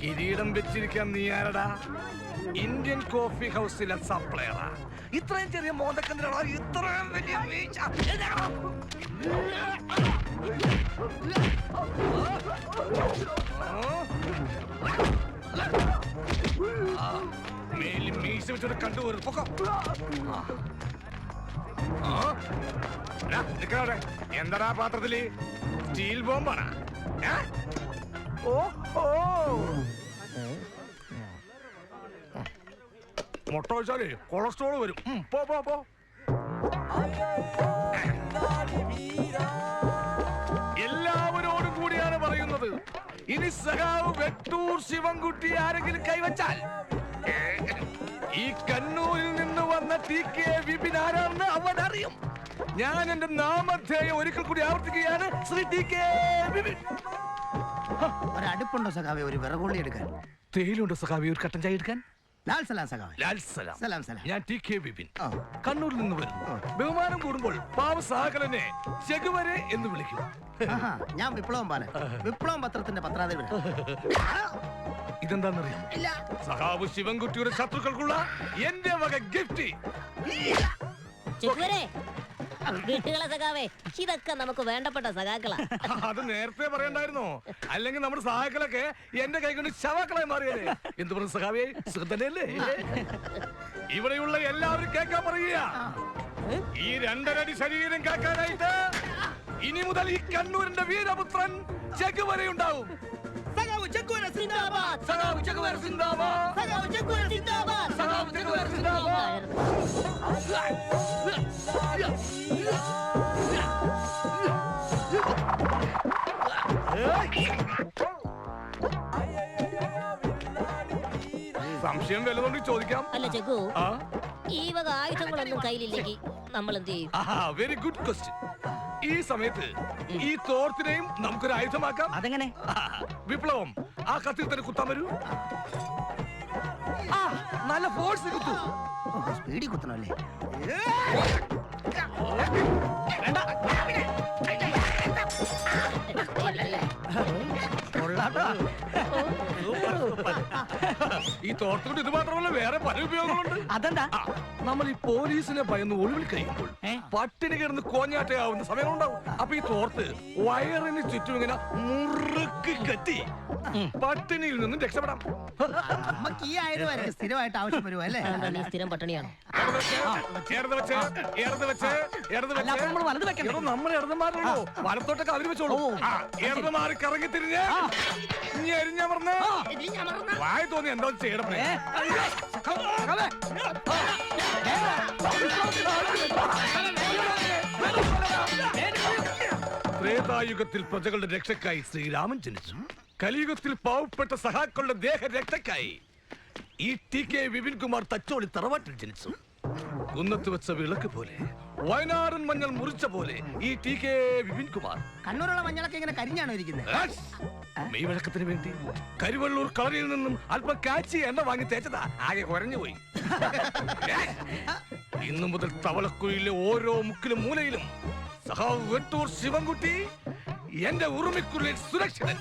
കിരീടം വെച്ചിരിക്കാൻ നീ ആരടാ? ഇന്ത്യൻ കോഫി ഹൗസിലെ സപ്ലയറാ ഇത്രയും ചെറിയ മോന്തക്കെന്തിനാണോ ഇത്രയും വലിയ വീഴ്ച? മേലിൽ മീശ വെച്ചോണ്ട് കണ്ടുപോരും പൊക്കോ. എടാ, എന്താടാ പാത്രത്തിൽ? സ്റ്റീൽ ബോംബാണ്? ഓ ഓ. മുട്ട വെച്ചാലേ കൊളസ്ട്രോൾ വരും. ഉം, പോ പോ പോ. എല്ലാവരോടും കൂടിയാണ് പറയുന്നത്. ഇനി സഖാവ് വെട്ടൂർ ശിവൻകുട്ടി ആരെങ്കിലും കൈവച്ചാൽ? ഈ കണ്ണൂരിൽ നിന്ന് വന്ന ടി കെ വിപിൻ ആരാണെന്ന് അവൻ അറിയും. ഞാൻ എന്റെ നാമധേയം ഒരിക്കൽ കൂടി ആവർത്തിക്കുകയാണ് ശ്രീ ടി കെ വിപിൻ. ഒരടുപ്പുണ്ടോ സഖാവെ? ഒരു വിറകുള്ളി എടുക്കാൻ. തേയിലുണ്ടോ സഖാവി? ഒരു കട്ടൻ ചായ എടുക്കാൻ? ലാൽ സലാം സഖാവ്. ലാൽ സലാം. സലാം സലാം. ഞാൻ ടി കെ വിപിൻ. ആ. കണ്ണൂരിൽ നിന്ന് വരുന്നു. ബഹുമാനം കൂടുമ്പോൾ പാവ സഹകലനെ ചെകുവരെ എന്ന് വിളിക്കും. ആഹാ, ഞാൻ വിപ്ലവം പാലൻ. വിപ്ലവം പത്രത്തിന്റെ പത്രാധിപൻ ഇതെന്താണെന്നറിയാം സഹാബ് ശിവൻകുട്ടിയുടെ ശത്രുക്കൾക്കുള്ള എന്റെ വക ഗിഫ്റ്റ്. ചെക്കുവരെ വീട്ടുകളെ സഖാവേ ഇതൊക്കെ നമുക്ക് വേണ്ടപ്പെട്ട സഖാക്കളാ. അത് നേരത്തെ പറയണ്ടായിരുന്നോ? അല്ലെങ്കിൽ നമ്മുടെ സഹാക്കളൊക്കെ എന്റെ കൈ കൊണ്ട് ശവാക്കളായി മാറിയത് എന്ത് പറഞ്ഞു സഖാവേ? സുഖത്തന്നെയല്ലേ ഇവിടെയുള്ള എല്ലാവരും കേൾക്കാൻ പറയുക. ഈ രണ്ടരടി ശരീരം കേൾക്കാനായിട്ട് ഇനി മുതൽ ഈ കണ്ണൂരിന്റെ വീരപുത്രൻ ചെകുവരെ ഉണ്ടാവും. സഖാവ് ചെക്കുവര സിന്ദാബാദ്. സഖാവ് ചെകുവര സിന്ദാബാദ്. സഖാവ് ചെക്കുവര സിന്ദാബാദ്. സംശയം വല്ലതുകൊണ്ട് ചോദിക്കാം. അല്ല ചെക്കു ആ? ഈ വക ആയുധങ്ങളൊന്നും കയ്യിലില്ലെങ്കിൽ നമ്മൾ എന്ത് ചെയ്യും? വെരി ഗുഡ് ക്വസ്റ്റ്യൻ ഈ സമയത്ത് ഈ തോർത്തിനെയും നമുക്കൊരു ആയുധമാക്കാം. അതെങ്ങനെ? വിപ്ലവം. ആ കത്തിൽ തന്നെ കുത്താൻ വരൂ. ആ, നല്ല ഫോഴ്സ് കുത്തു. സ്പീഡിൽ കുത്തണല്ലേ டாடா ഈ തോർത്തുകൊണ്ട് ഇത് മാത്രമല്ല വേറെ പല ഉപയോഗങ്ങളുണ്ട്. അതെന്താ? നമ്മൾ ഈ പോലീസിനെ ഭയന്ന് ഒളിവിൽ കഴിയുമ്പോൾ പട്ടിണി കിടന്ന് കോഞ്ഞാട്ടയാവുന്ന സമയങ്ങളുണ്ടാവും. അപ്പൊ ഈ തോർത്ത് വയറിന് ചുറ്റും ഇങ്ങനെ മുറുക്കി കെട്ടി പട്ടിണിയിൽ നിന്നും രക്ഷപ്പെടാം. നമുക്ക് ഈ ആയിരം വരെ സ്ഥിരമായിട്ട് ആവശ്യം വരുമോ അല്ലേ? സ്ഥിരം പട്ടിണിയാണ്? നമ്മൾ ഇടത് മാറുള്ളൂ വലത്തോട്ടൊക്കെ അവർ വെച്ചോളൂ. ഇടത് മാറി കറങ്ങി തിരിഞ്ഞ് ഇനി എരിഞ്ഞമർന്ന് വായ തോന്നി എന്തോ ചെയ്യണം ത്രേതായുഗത്തിൽ പ്രജകളുടെ രക്ഷക്കായി ശ്രീരാമൻ ജനിച്ചു. കലിയുഗത്തിൽ പാവപ്പെട്ട സഹാക്കളുടെ ദേഹ രക്ഷക്കായി ഈ ടി കെ വിപിൻ കുമാർ തച്ചോളി തറവാട്ടിൽ ജനിച്ചു. കുന്നത്ത് വെച്ച വിളക്ക് പോലെ വയനാടൻ മഞ്ഞൾ മുറിച്ച പോലെ ഈ ടി കെ വിപിൻ കുമാർ. കണ്ണൂരുള്ള മഞ്ഞളൊക്കെ ഇങ്ങനെ കരിഞ്ഞാണോ ഇരിക്കുന്നത് ആഷ്! മെയ് വഴക്കത്തിന് വേണ്ടി കരുവള്ളൂർ കളറിയിൽ നിന്നും അല്പം കാച്ചി എണ്ണ വാങ്ങി തേച്ചതാ. ആകെ കുറഞ്ഞു പോയി. ഇന്നു മുതൽ തവളക്കുയിലെ ഓരോ മുക്കിലും മൂലയിലും സഹാവ് വെട്ടൂർ ശിവൻകുട്ടി എന്റെ ഉറുമിക്കുള്ളിൽ സുരക്ഷിതൻ.